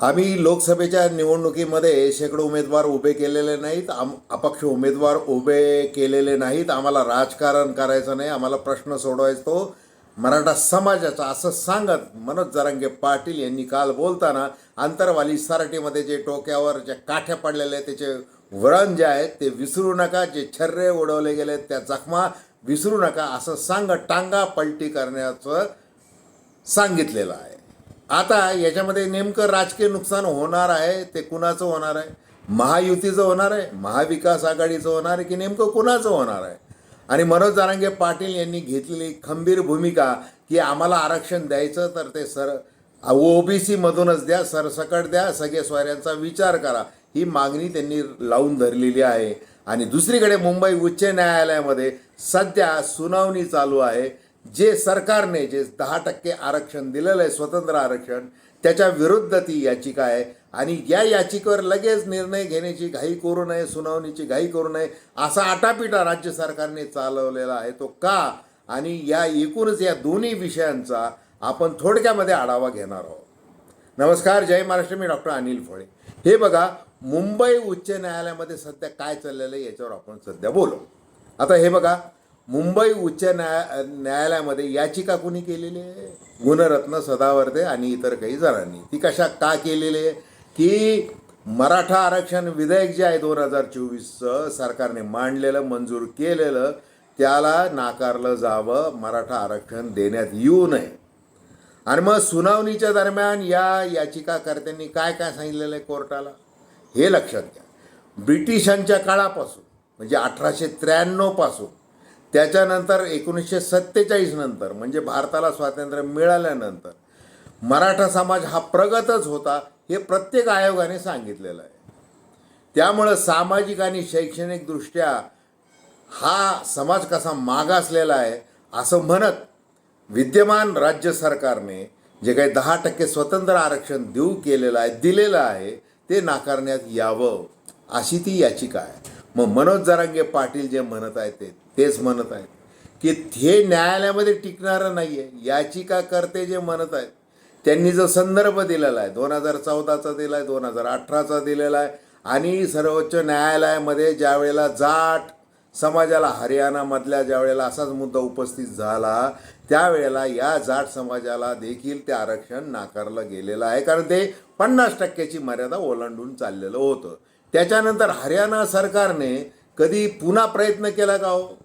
आम्ही लोकसभेच्या निवडणुकीमध्ये शेकडो उमेदवार उभे केलेले नाहीत आम अपक्ष उमेदवार उभे केलेले नाहीत. आम्हाला राजकारण करायचं नाही आम्हाला प्रश्न सोडवायचा. तो मराठा समाजाचा असं सांगत मनोज जरांगे पाटील यांनी काल बोलताना आंतरवाली सराटीमध्ये जे डोक्यावर जे काठ्या पडलेले आहेत त्याचे वळण जे आहेत ते विसरू नका. जे छर्रे उडवले गेले त्या जखमा विसरू नका. असं सांगत टांगा पलटी करण्याचं सांगितलेलं आहे. आता याच्यामध्ये नेमकं राजकीय नुकसान होणार आहे ते कुणाचं होणार आहे? महायुतीचं होणार आहे? महाविकास आघाडीचं होणार आहे की नेमकं कुणाचं होणार आहे? आणि मनोज जारांगे पाटील यांनी घेतलेली खंबीर भूमिका की आम्हाला आरक्षण द्यायचं तर ते सर ओबीसी मधूनच द्या सरसकट द्या सगळे स्वाऱ्यांचा विचार करा. ही मागणी त्यांनी लावून धरलेली आहे. आणि दुसरीकडे मुंबई उच्च न्यायालयामध्ये सध्या सुनावणी चालू आहे. जे सरकारने जे दहा टक्के आरक्षण दिलेलं आहे स्वतंत्र आरक्षण त्याच्या विरुद्ध ती याचिका आहे. आणि या याचिकेवर लगेच निर्णय घेण्याची घाई करू नये सुनावणीची घाई करू नये असा आटापिटा राज्य सरकारने चालवलेला आहे तो का? आणि या एकूणच या दोन्ही विषयांचा आपण थोडक्यामध्ये आढावा घेणार आहोत. नमस्कार जय महाराष्ट्र. मी डॉक्टर अनिल फळे. हे बघा मुंबई उच्च न्यायालयामध्ये सध्या काय चाललेलं आहे याच्यावर आपण सध्या बोलू. आता हे बघा मुंबई उच्च न्याया न्यायालयामध्ये याचिका कुणी केलेली आहे? गुणरत्न सदावर्ते आणि इतर काही जणांनी. ती कशा का केलेली आहे? की मराठा आरक्षण विधेयक जे आहे दोन हजार चोवीसचं सरकारने मांडलेलं मंजूर केलेलं त्याला नाकारलं जावं मराठा आरक्षण देण्यात येऊ नये. आणि मग सुनावणीच्या दरम्यान या याचिकाकर्त्यांनी काय काय सांगितलेलं आहे कोर्टाला? हे लक्षात घ्या. ब्रिटिशांच्या काळापासून म्हणजे अठराशे त्र्याण्णवपासून त्याच्यानंतर एकोणीसशे सत्तेचाळीस नंतर म्हणजे भारताला स्वातंत्र्य मिळाल्यानंतर मराठा समाज हा प्रगतच होता हे प्रत्येक आयोगाने सांगितलेलं आहे. त्यामुळं सामाजिक आणि शैक्षणिकदृष्ट्या हा समाज कसा मागासलेला आहे असं म्हणत विद्यमान राज्य सरकारने जे काही दहा टक्के स्वतंत्र आरक्षण देऊ केलेलं आहे दिलेलं आहे ते नाकारण्यात यावं अशी ती याचिका आहे. मग मनोज जरांगे पाटील जे म्हणत आहेत ते तेच म्हणत आहेत की हे न्यायालयामध्ये टिकणारं नाही आहे याचिकाकर्ते जे म्हणत आहेत त्यांनी जो संदर्भ दिलेला आहे दोन हजार चौदाचा दिला आहे दोन हजार अठराचा दिलेला आहे आणि सर्वोच्च न्यायालयामध्ये ज्या वेळेला जाट समाजाला हरियाणामधल्या ज्या वेळेला असाच मुद्दा उपस्थित झाला त्यावेळेला या जाट समाजाला देखील ते आरक्षण नाकारलं गेलेलं आहे. कारण ते पन्नास टक्क्याची मर्यादा ओलांडून चाललेलं होतं. त्याच्यानंतर हरियाणा सरकारने कधी पुन्हा प्रयत्न केला का हो?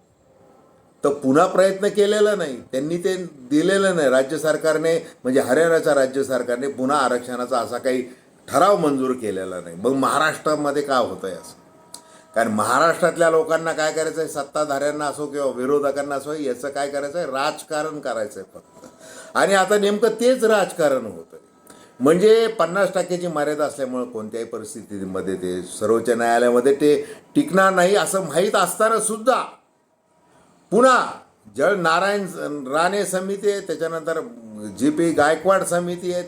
तर पुन्हा प्रयत्न केलेला नाही. त्यांनी ते दिलेलं नाही. राज्य सरकारने म्हणजे हरियाणाच्या राज्य सरकारने पुन्हा आरक्षणाचा असा काही ठराव मंजूर केलेला नाही. मग महाराष्ट्रामध्ये का होतं आहे असं? कारण महाराष्ट्रातल्या लोकांना काय करायचं आहे सत्ताधाऱ्यांना असो किंवा विरोधकांना असो याचं काय करायचं आहे राजकारण करायचं आहे फक्त. आणि आता नेमकं तेच राजकारण होतं म्हणजे पन्नास टक्क्याची मर्यादा असल्यामुळं कोणत्याही परिस्थितीमध्ये ते सर्वोच्च न्यायालयामध्ये ते टिकणार नाही असं माहीत असताना सुद्धा पुन्हा जळ नारायण राणे समिती आहे त्याच्यानंतर जी पी गायकवाड समिती आहे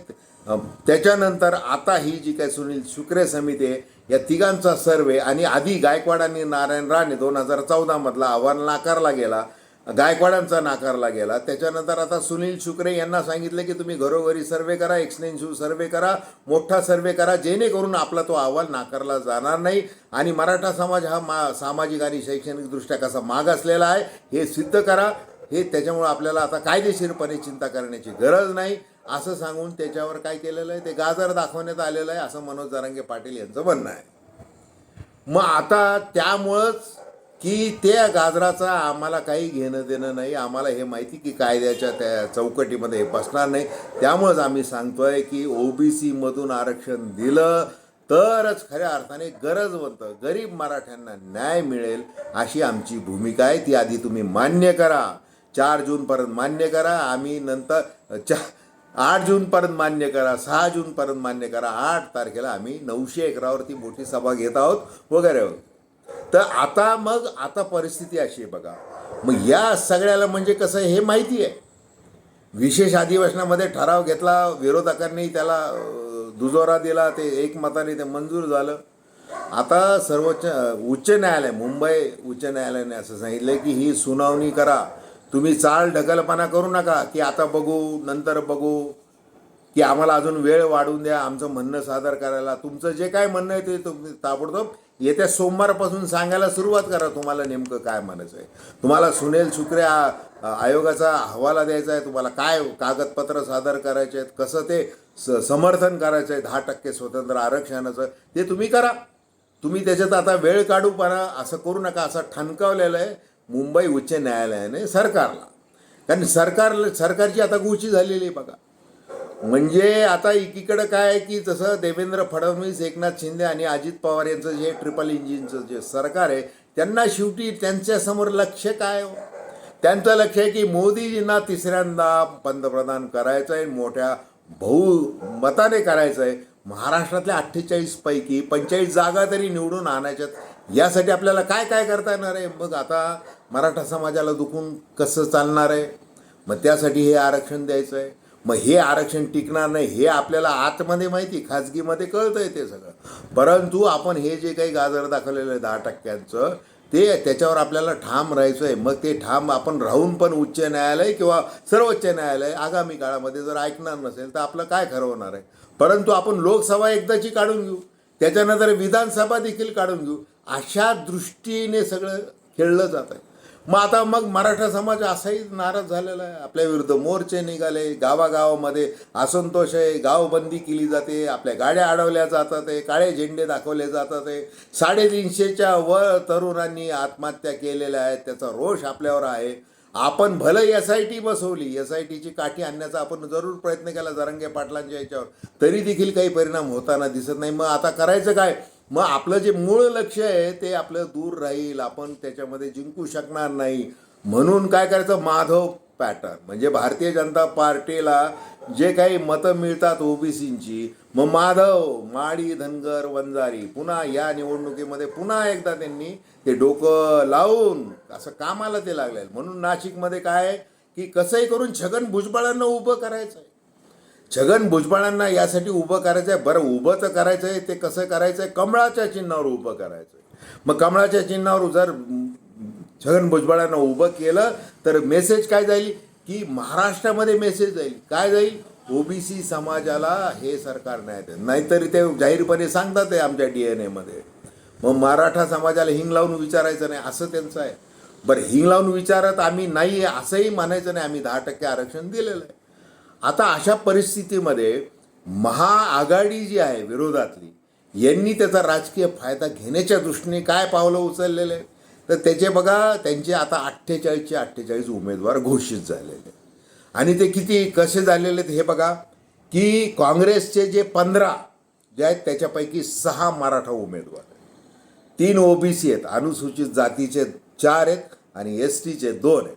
त्याच्यानंतर आता ही जी काय सुनील शुक्रे समिती आहे या तिघांचा सर्वे आणि आधी गायकवाड आणि नारायण राणे दोन हजार चौदामधला अहवाल नाकारला गेला. गायकवाडांचा नाकारला गेला. त्याच्यानंतर आता सुनील शुक्रे यांना सांगितलं की तुम्ही घरोघरी सर्वे करा एक्सटेन्सिव्ह सर्वे करा मोठा सर्वे करा जेणेकरून आपला तो अहवाल नाकारला जाणार नाही. आणि मराठा समाज हा मा सामाजिक आणि शैक्षणिकदृष्ट्या कसा मागासलेला आहे हे सिद्ध करा. हे त्याच्यामुळे आपल्याला आता कायदेशीरपणे चिंता करण्याची गरज नाही. असं सांगून त्याच्यावर काय केलेलं आहे ते गाजर दाखवण्यात आलेलं आहे असं मनोज जरांगे पाटील यांचं म्हणणं आहे. मग आता त्यामुळंच की त्या गाजराचा आम्हाला काही घेणं देणं नाही आम्हाला हे माहिती की कायद्याच्या त्या चौकटीमध्ये हे बसणार नाही. त्यामुळंच आम्ही सांगतोय की ओ बी सीमधून आरक्षण दिलं तरच खऱ्या अर्थाने गरजवंत गरीब मराठ्यांना न्याय मिळेल अशी आमची भूमिका आहे. ती आधी तुम्ही मान्य करा. चार जूनपर्यंत मान्य करा. आम्ही नंतर चा आठ जूनपर्यंत मान्य करा. सहा जूनपर्यंत मान्य करा. आठ तारखेला आम्ही नऊशे एकरावरती मोठी सभा घेत आहोत. वगैरे वगैरे. तर आता मग आता परिस्थिती अशी आहे बघा. मग या सगळ्याला म्हणजे कसं आहे हे माहिती आहे. विशेष अधिवेशनामध्ये ठराव घेतला विरोधकांनी त्याला दुजोरा दिला ते एकमताने ते मंजूर झालं. आता सर्वोच्च उच्च न्यायालय मुंबई उच्च न्यायालयाने असं सांगितलं की ही सुनावणी करा. तुम्ही चाल ढकलपणा करू नका की आता बघू नंतर बघू की आम्हाला अजून वेळ वाढवून द्या आमचं म्हणणं सादर करायला. तुमचं जे काय म्हणणं आहे ते तुम्ही ताबडतोब येत्या सोमवारपासून सांगायला सुरुवात करा तुम्हाला नेमकं काय म्हणायचं आहे. तुम्हाला सुनील सुक्रे आयोगाचा हवाला द्यायचा आहे. तुम्हाला काय कागदपत्र सादर करायचे आहेत कसं ते स समर्थन करायचं आहे दहा टक्के स्वतंत्र आरक्षणाचं ते तुम्ही करा. तुम्ही त्याच्यात आता वेळ काढू पणा असं करू नका असं ठणकावलेलं आहे मुंबई उच्च न्यायालयाने सरकारला. कारण सरकार सरकारची आता गुची झालेली आहे बघा. म्हणजे आता एकीकडं काय आहे की जसं देवेंद्र फडणवीस एकनाथ शिंदे आणि अजित पवार यांचं जे ट्रिपल इंजिनचं जे सरकार आहे त्यांना शेवटी त्यांच्यासमोर लक्ष काय हो? त्यांचं लक्ष आहे की मोदीजींना तिसऱ्यांदा पंतप्रधान करायचं आहे मोठ्या बहुमताने करायचं आहे. महाराष्ट्रातल्या अठ्ठेचाळीसपैकी पंचेचाळीस जागा तरी निवडून आणायच्यात. यासाठी आपल्याला काय काय करता येणार आहे? मग आता मराठा समाजाला दुखून कसं चालणार आहे? मग त्यासाठी हे आरक्षण द्यायचं आहे. मग हे आरक्षण टिकणार नाही हे आपल्याला आतमध्ये माहिती खाजगीमध्ये कळतं आहे ते सगळं. परंतु आपण हे जे काही गाजर दाखवलेलं आहे दहा टक्क्यांचं ते त्याच्यावर आपल्याला ठाम राहायचं आहे मग ते ठाम आपण राहून पण उच्च न्यायालय किंवा सर्वोच्च न्यायालय आगामी काळामध्ये जर ऐकणार नसेल तर आपलं काय खरं होणार आहे? परंतु आपण लोकसभा एकदाची काढून घेऊ. त्याच्यानंतर विधानसभा देखील काढून घेऊ. अशा दृष्टीने सगळं खेळलं जात आहे मग आता मग मराठा समाज असाही नाराज झालेला आहे. आपल्या विरुद्ध मोर्चे निघाले गावागावामध्ये असंतोष आहे गावबंदी केली जाते आपल्या गाड्या अडवल्या जातात आहे काळे झेंडे दाखवले जातात आहे. साडेतीनशेच्या वर तरुणांनी आत्महत्या केलेल्या आहेत त्याचा रोष आपल्यावर आहे. आपण भलं एस आय टी बसवली एस आय टीची काठी आणण्याचा आपण जरूर प्रयत्न केला जरंगे पाटलांच्या याच्यावर. तरी देखील काही परिणाम होताना दिसत नाही. मग आता करायचं काय? मग आपलं जे मूळ लक्ष आहे ते आपलं दूर राहील. आपण त्याच्यामध्ये जिंकू शकणार नाही. म्हणून काय करायचं? माधव पॅटर्न. म्हणजे भारतीय जनता पार्टीला जे काही मतं मिळतात ओबीसींची मग माधव माडी धनगर वंजारी पुन्हा या निवडणुकीमध्ये पुन्हा एकदा त्यांनी ते डोकं लावून असं कामाला ते लागले म्हणून नाशिकमध्ये काय की कसंही करून छगन भुजबळांना उभं करायचं आहे छगन भुजबळांना यासाठी उभं करायचं आहे बरं उभं तर करायचं आहे ते कसं करायचं आहे कमळाच्या चिन्हावर उभं करायचं आहे मग कमळाच्या चिन्हावर जर छगन भुजबळांना उभं केलं तर मेसेज काय जाईल? की महाराष्ट्रामध्ये मेसेज जाईल. काय जाईल? ओबीसी समाजाला हे सरकार नाही देत. नाहीतरी ते जाहीरपणे सांगतात आहे आमच्या डी एन एमध्ये मग मराठा समाजाला हिंग लावून विचारायचं नाही असं त्यांचं आहे. बरं हिंग लावून विचारत आम्ही नाही आहे असंही म्हणायचं नाही. आम्ही दहा टक्के आरक्षण दिलेलं आहे. आता अशा परिस्थितीमध्ये महाआघाडी जी आहे विरोधातली यांनी त्याचा राजकीय फायदा घेण्याच्या दृष्टीने काय पावलं उचललेले? तर त्याचे बघा त्यांचे आता अठ्ठेचाळीसचे अठ्ठेचाळीस उमेदवार घोषित झालेले. आणि ते किती कसे झालेले आहेत हे बघा की काँग्रेसचे जे पंधरा जे आहेत त्याच्यापैकी सहा मराठा उमेदवार आहेत. तीन ओबीसी आहेत अनुसूचित जातीचे चार आहेत आणि एस टीचे दोन आहेत.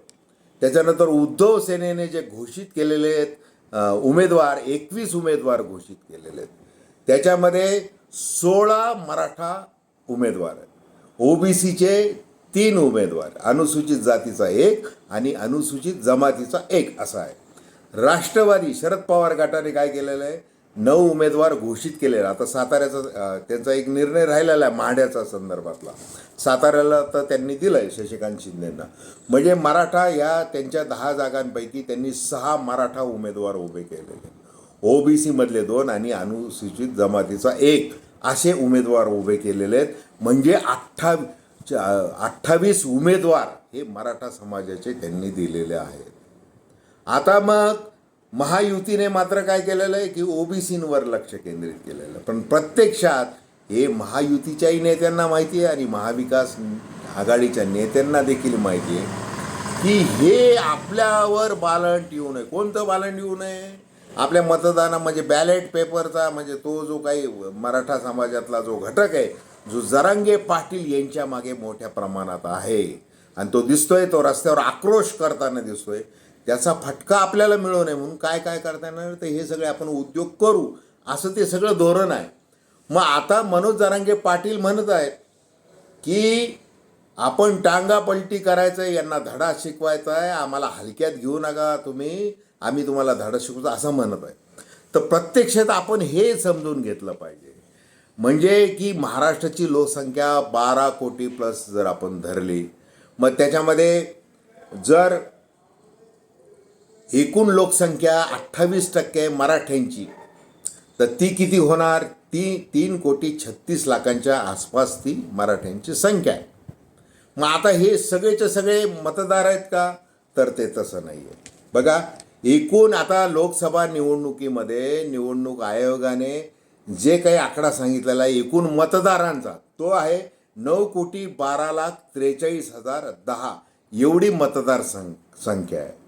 त्याच्यानंतर उद्धव सेनेने जे घोषित केलेले आहेत उमेदवार एकवीस उमेदवार घोषित केलेले आहेत. त्याच्यामध्ये सोळा मराठा उमेदवार आहेत. ओबीसीचे तीन उमेदवार अनुसूचित जातीचा एक आणि अनुसूचित जमातीचा एक असा आहे. राष्ट्रवादी शरद पवार गटाने काय केलेलं आहे? नऊ उमेदवार घोषित केलेला आता साताऱ्याचा त्यांचा एक निर्णय राहिलेला आहे माढ्याचा संदर्भातला. साताऱ्याला तर त्यांनी दिलं आहे शशिकांत शिंदेंना. म्हणजे मराठा या त्यांच्या दहा जागांपैकी त्यांनी सहा मराठा उमेदवार उभे केलेले ओबीसीमधले दोन आणि अनुसूचित जमातीचा एक असे उमेदवार उभे केलेले आहेत. म्हणजे अठ्ठा अठ्ठावीस उमेदवार हे मराठा समाजाचे त्यांनी दिलेले आहेत. आता मग महायुतीने मात्र काय केलेलं आहे की ओबीसींवर लक्ष केंद्रित केलेलं. आहे. पण प्रत्यक्षात हे महायुतीच्याही नेत्यांना माहिती आहे आणि महाविकास आघाडीच्या नेत्यांना देखील माहिती आहे की हे आपल्यावर बालंट येऊ नये. कोणतं बालंट येऊ नये? आपल्या मतदाना म्हणजे बॅलेट पेपरचा म्हणजे तो जो काही मराठा समाजातला जो घटक आहे जो जरांगे पाटील यांच्या मागे मोठ्या प्रमाणात आहे. आणि तो दिसतोय तो रस्त्यावर आक्रोश करताना दिसतोय. त्याचा फटका आपल्याला मिळू नये म्हणून काय काय करता येणार तर हे सगळे आपण उद्योग करू. असं ते सगळं धोरण आहे. मग आता मनोज जरांगे पाटील म्हणत आहेत की आपण टांगा पलटी करायचं आहे यांना धडा शिकवायचा आहे आम्हाला हलक्यात घेऊ नका तुम्ही आम्ही तुम्हाला धडा शिकवतो असं म्हणत आहे तर प्रत्यक्षात आपण हे समजून घेतलं पाहिजे. म्हणजे की महाराष्ट्राची लोकसंख्या बारा कोटी प्लस जर आपण धरली मग त्याच्यामध्ये जर एकूण लोकसंख्या अठ्ठावीस टक्के मराठ्यांची. तर ती किती होणार? ती तीन कोटी छत्तीस लाखांच्या आसपास ती मराठ्यांची संख्या आहे. मग आता हे सगळेचे सगळे मतदार आहेत का? तर ते तसं नाही आहे बघा एकूण आता लोकसभा निवडणुकीमध्ये निवडणूक आयोगाने जे काही आकडा सांगितलेला आहे एकूण मतदारांचा तो आहे नऊ कोटी बारा लाख त्रेचाळीस हजार दहा. एवढी मतदार सं संख्या आहे.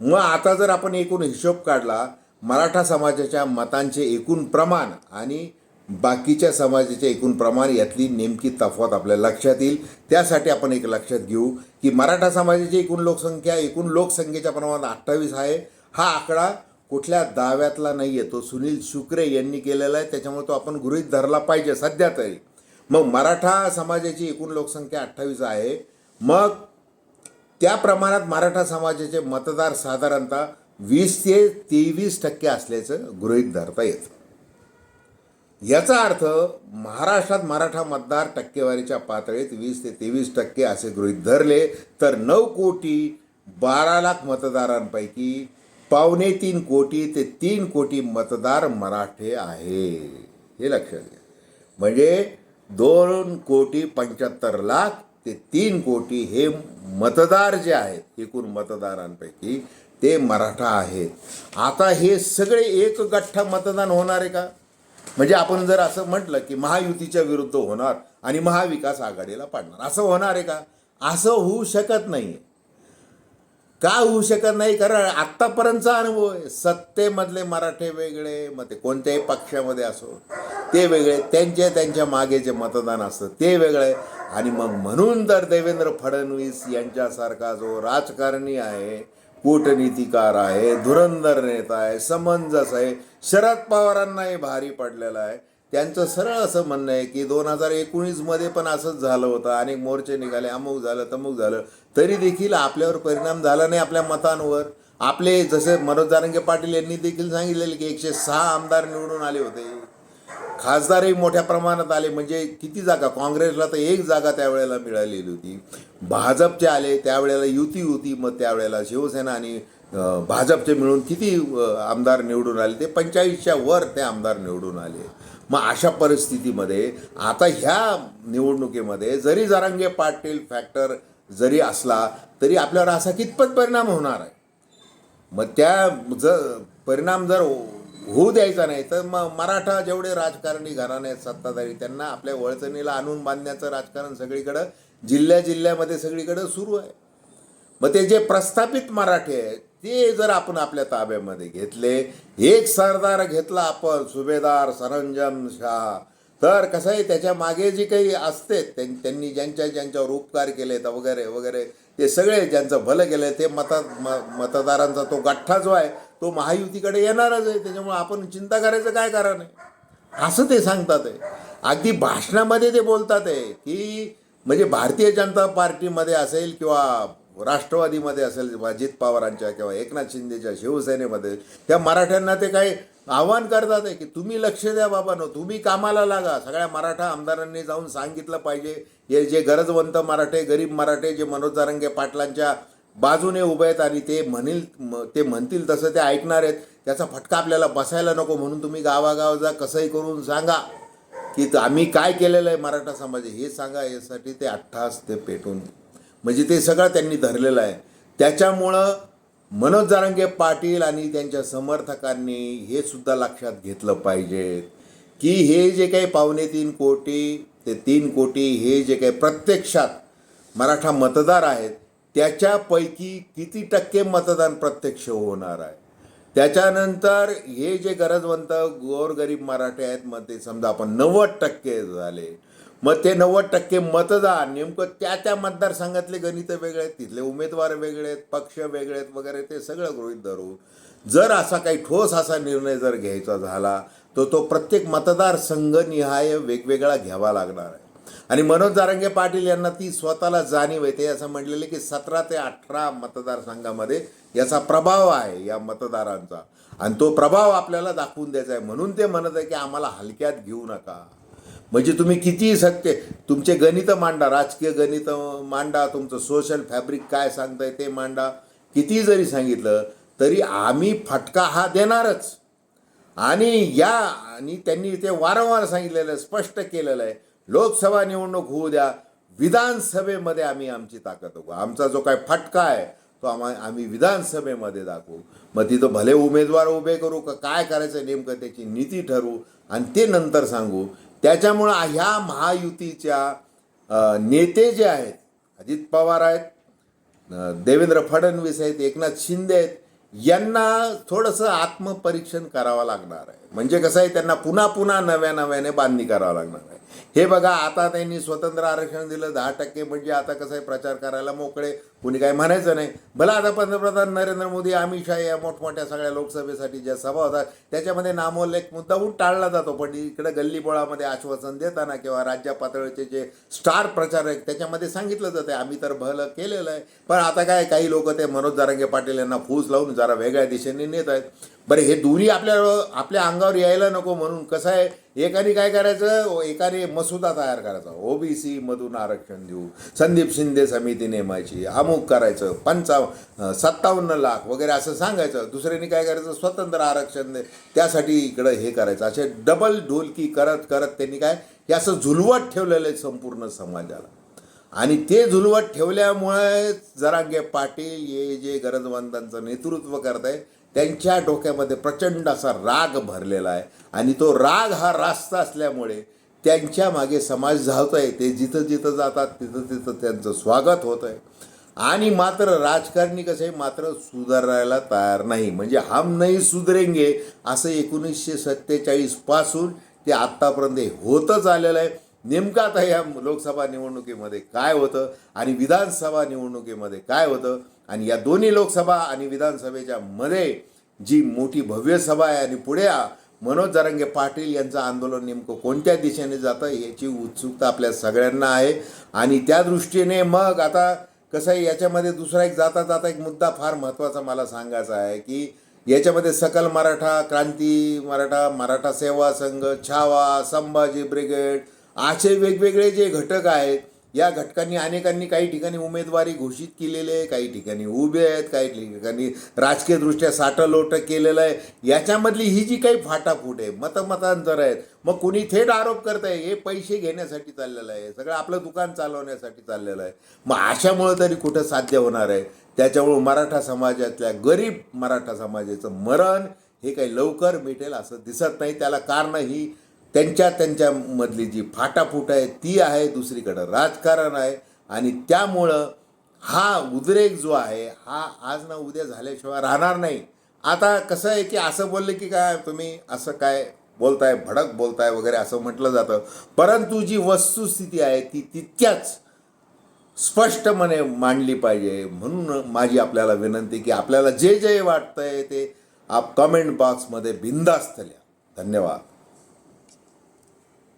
मग आता जर आपण एकूण हिशोब काढला मराठा समाजाच्या मतांचे एकूण प्रमाण आणि बाकीच्या समाजाचे एकूण प्रमाण यातली नेमकी तफावत आपल्या लक्षात येईल. त्यासाठी आपण एक लक्षात घेऊ की मराठा समाजाची एकूण लोकसंख्या एकूण लोकसंख्येच्या प्रमाणात अठ्ठावीस आहे. हा आकडा कुठल्या दाव्यातला नाही आहे तो सुनील शुक्रे यांनी केलेला आहे. त्याच्यामुळे तो आपण गृहीत धरला पाहिजे सध्या तरी. मग मराठा समाजाची एकूण लोकसंख्या अठ्ठावीस आहे. मग त्या प्रमाणात मराठा समाजाचे मतदार साधारणतः वीस ते तेवीस टक्के असल्याचं गृहीत धरता येतं. याचा अर्थ महाराष्ट्रात मराठा मतदार टक्केवारीच्या पातळीत वीस ते तेवीस टक्के असे गृहीत धरले तर नऊ कोटी बारा लाख मतदारांपैकी पावणे तीन कोटी ते तीन कोटी मतदार मराठे आहे हे लक्षात घ्या. म्हणजे दोन कोटी पंच्याहत्तर लाख ते तीन कोटी हे मतदार जे आहेत एकूण मतदारांपैकी ते मराठा आहेत. आता हे सगळे एक गठ्ठा मतदान होणार आहे का? म्हणजे आपण जर असं म्हटलं की महायुतीच्या विरुद्ध होणार आणि महाविकास आघाडीला पाडणार असं होणार आहे का? असं होऊ शकत नाही का होऊ शकत नाही? कारण आत्तापर्यंतचा अनुभव आहे. सत्तेमधले मराठे वेगळे मग ते कोणत्याही पक्षामध्ये असो ते वेगळे. त्यांच्या त्यांच्या मागे जे मतदान असतं ते वेगळे. आणि मग म्हणून तर देवेंद्र फडणवीस यांच्यासारखा जो राजकारणी आहे कूटनीतिकार आहे धुरंधर नेता आहे समंजस आहे शरद पवारांनाही भारी पडलेला आहे. त्यांचं सरळ असं म्हणणं आहे की दोन हजार एकोणीसमध्ये पण असंच झालं होतं. अनेक मोर्चे निघाले अमुक झालं तमुक झालं. तरी देखील आपल्यावर परिणाम झाला नाही आपल्या मतांवर. आपले जसे मनोज जारंगे पाटील यांनी देखील सांगितलेले की एकशे सहा आमदार निवडून आले होते. खासदारही मोठ्या प्रमाणात आले म्हणजे किती जागा? काँग्रेसला तर एक जागा त्यावेळेला मिळालेली होती. भाजपचे आले त्यावेळेला युती होती मग त्यावेळेला शिवसेना आणि भाजपचे मिळून किती आमदार निवडून आले? ते पंचाळीसच्या वर ते आमदार निवडून आले. मग अशा परिस्थितीमध्ये आता ह्या निवडणुकीमध्ये जरी जरांगे पाटील फॅक्टर जरी असला तरी आपल्यावर असा कितपत परिणाम होणार आहे? मग त्या जर परिणाम जर होऊ द्यायचा नाही तर मग मराठा जेवढे राजकारणी घराणे आहेत सत्ताधारी त्यांना आपल्या वळचणीला आणून बांधण्याचं राजकारण सगळीकडं जिल्ह्या जिल्ह्यामध्ये सगळीकडं सुरू आहे. मग ते जे प्रस्थापित मराठी आहेत ते जर आपण आपल्या ताब्यामध्ये घेतले एक सरदार घेतला आपण सुभेदार सरंजम शाह. तर कसं आहे त्याच्यामागे जे काही असते त्यांनी ज्यांच्या ज्यांच्यावर उपकार केलेत वगैरे वगैरे ते सगळे ज्यांचं भलं केलं ते मता म मतदारांचा तो गठ्ठा जो आहे तो महायुतीकडे येणारच आहे. त्याच्यामुळे आपण चिंता करायचं काय कारण आहे? असं ते सांगतात आहे. अगदी भाषणामध्ये ते बोलतात आहे की म्हणजे भारतीय जनता पार्टीमध्ये असेल किंवा राष्ट्रवादीमध्ये असेल अजित पवारांच्या किंवा एकनाथ शिंदेच्या शिवसेनेमध्ये त्या मराठ्यांना ते काही आव्हान करतात आहे की तुम्ही लक्ष द्या बाबांनो तुम्ही कामाला लागा. सगळ्या मराठा आमदारांनी जाऊन सांगितलं पाहिजे. हे जे गरजवंत मराठे गरीब मराठे जे मनोज जारंगे पाटलांच्या बाजूने उभे आहेत आणि ते म्हणील ते म्हणतील तसं ते ऐकणार आहेत त्याचा फटका आपल्याला बसायला नको. म्हणून तुम्ही गावागाव जा कसंही करून सांगा की आम्ही काय केलेलं आहे मराठा समाज हे सांगा यासाठी ते अठ्ठास ते पेटून म्हणजे ते सगळं त्यांनी धरलेलं आहे. त्याच्यामुळं मनोज जारंगे पाटील आणि त्यांच्या समर्थकांनी हे सुद्धा लक्षात घेतलं पाहिजे की हे जे काही पावणे तीन कोटी ते तीन कोटी हे जे काही प्रत्यक्षात मराठा मतदार आहेत त्याच्यापैकी किती टक्के मतदान प्रत्यक्ष होणार आहे? त्याच्यानंतर हे जे गरजवंत गोरगरीब मराठे आहेत मग ते समजा आपण नव्वद टक्के झाले. मग ते नव्वद टक्के मतदान नेमकं त्या त्या मतदारसंघातले गणित वेगळे आहेत तिथले उमेदवार वेगळे आहेत पक्ष वेगळे आहेत वगैरे ते सगळं गृहित धरू जर असा काही ठोस असा निर्णय जर घ्यायचा झाला तर तो प्रत्येक मतदारसंघनिहाय वेगवेगळा घ्यावा लागणार आहे. आणि मनोज जारंगे पाटील यांना ती स्वतःला जाणीव येते असं म्हटलेलं की सतरा ते अठरा मतदारसंघामध्ये याचा प्रभाव आहे या मतदारांचा. आणि तो प्रभाव आपल्याला दाखवून द्यायचा आहे. म्हणून ते म्हणत आहे की आम्हाला हलक्यात घेऊ नका. म्हणजे तुम्ही कितीही सत्य तुमचे गणित मांडा राजकीय गणित मांडा तुमचं सोशल फॅब्रिक काय सांगताय ते मांडा. किती जरी सांगितलं तरी आम्ही फटका हा देणारच. आणि या आणि त्यांनी ते वारंवार सांगितलेलं आहे स्पष्ट केलेलं आहे लोकसभा निवडणूक होऊ द्या विधानसभेमध्ये आम्ही आमची ताकद दाखवू. आमचा जो काय फटका आहे तो आम्हा आम्ही विधानसभेमध्ये दाखवू. मग तिथं भले उमेदवार उभे करू का काय करायचं नेमकं त्याची नीती ठरवू. आणि ते नंतर सांगू. त्याच्यामुळं ह्या महायुतीच्या नेते जे आहेत अजित पवार आहेत देवेंद्र फडणवीस आहेत एकनाथ शिंदे आहेत यांना थोडंसं आत्मपरीक्षण करावं लागणार आहे. म्हणजे कसं आहे त्यांना पुन्हा पुन्हा नव्या नव्याने बांधणी करावं लागणार आहे. हे बघा आता त्यांनी स्वतंत्र आरक्षण दिलं दहा टक्के म्हणजे आता कसं आहे प्रचार करायला मोकळे. कुणी काय म्हणायचं नाही. भला आता पंतप्रधान नरेंद्र मोदी अमित शाह या मोठमोठ्या सगळ्या लोकसभेसाठी ज्या सभा होतात त्याच्यामध्ये नामोल्लेख मुद्दाहून टाळला जातो. पण इकडे गल्लीबोळामध्ये आश्वासन देताना किंवा राज्य पातळीचे जे स्टार प्रचारक आहेत त्याच्यामध्ये सांगितलं जातं आम्ही तर भलं केलेलं आहे. पण आता काय काही लोक ते मनोज जारंगे पाटील यांना फूस लावून जरा वेगळ्या दिशेने नेत आहेत. बरं हे दोन्ही आपल्या आपल्या अंगावर यायला नको म्हणून कसं आहे? एकाने काय करायचं? एकाने मसुदा तयार करायचा. ओबीसी मधून आरक्षण देऊ. संदीप शिंदे समिती नेमायची. अमुक करायचं. पंचाव सत्तावन्न लाख वगैरे असं सांगायचं. दुसऱ्याने काय करायचं? स्वतंत्र आरक्षण दे. त्यासाठी इकडं हे करायचं. असे डबल ढोलकी करत करत त्यांनी काय? हे असं झुलवत ठेवलेलं आहे संपूर्ण समाजाला. आणि ते झुलवत ठेवल्यामुळे जरांगे पाटील हे जे गरजवंतांचं नेतृत्व करत आहे त्यांच्या डोक्यामध्ये प्रचंड असा राग भरलेला आहे. आणि तो राग हा रास्त असल्यामुळे त्यांच्या मागे समाज धावतो आहे ते जिथं जिथं जातात तिथं तिथं त्यांचं स्वागत होत आहे आणि मात्र राजकारणी कसे मात्र सुधारायला तयार नाही. म्हणजे हम नाही सुधरेंगे असं एकोणीसशे सत्तेचाळीसपासून ते आत्तापर्यंत होतच आलेलं आहे. नेमकं आता या लोकसभा निवडणुकीमध्ये काय होतं आणि विधानसभा निवडणुकीमध्ये काय होतं? आणि या दोन्ही लोकसभा आणि विधानसभेच्या मध्ये जी मोठी भव्य सभा आहे आणि पुढे मनोज जरांगे पाटील यांचं आंदोलन नेमकं कोणत्या दिशेने जातं याची उत्सुकता आपल्या सगळ्यांना आहे. आणि त्या दृष्टीने मग आता कसं आहे याच्यामध्ये दुसरा एक जाता जाता एक मुद्दा फार महत्त्वाचा मला सांगायचा आहे की याच्यामध्ये सकल मराठा क्रांती मराठा मराठा सेवा संघ छावा संभाजी ब्रिगेड असे वेगवेगळे जे घटक आहेत या घटकांनी अनेकांनी काही ठिकाणी उमेदवारी घोषित केलेली आहे काही ठिकाणी उभे आहेत काही ठिकाणी राजकीयदृष्ट्या साठलोट केलेलं आहे. याच्यामधली ही जी काही फाटाफूट आहे मतमतांतर आहेत मग कुणी थेट आरोप करत आहे हे पैसे घेण्यासाठी चाललेलं आहे सगळं आपलं दुकान चालवण्यासाठी चाललेलं आहे. मग अशामुळं तरी कुठं साध्य होणार आहे? त्याच्यामुळं मराठा समाजातल्या गरीब मराठा समाजाचं मरण हे काही लवकर मिटेल असं दिसत नाही. त्याला कारण ही त्यांच्या त्यांच्यामधली जी फाटाफूट आहे ती आहे दुसरीकडं राजकारण आहे. आणि त्यामुळं हा उद्रेक जो आहे हा आज ना उद्या झाल्याशिवाय राहणार नाही. आता कसं आहे की असं बोललं की काय तुम्ही असं काय बोलताय भडक बोलताय वगैरे असं म्हटलं जातं. परंतु जी वस्तुस्थिती आहे ती तितक्याच स्पष्टपणे मांडली पाहिजे. म्हणून माझी आपल्याला विनंती की आपल्याला जे जे वाटतंय ते आप कमेंट बॉक्समध्ये बिंदास्त लिहा. धन्यवाद.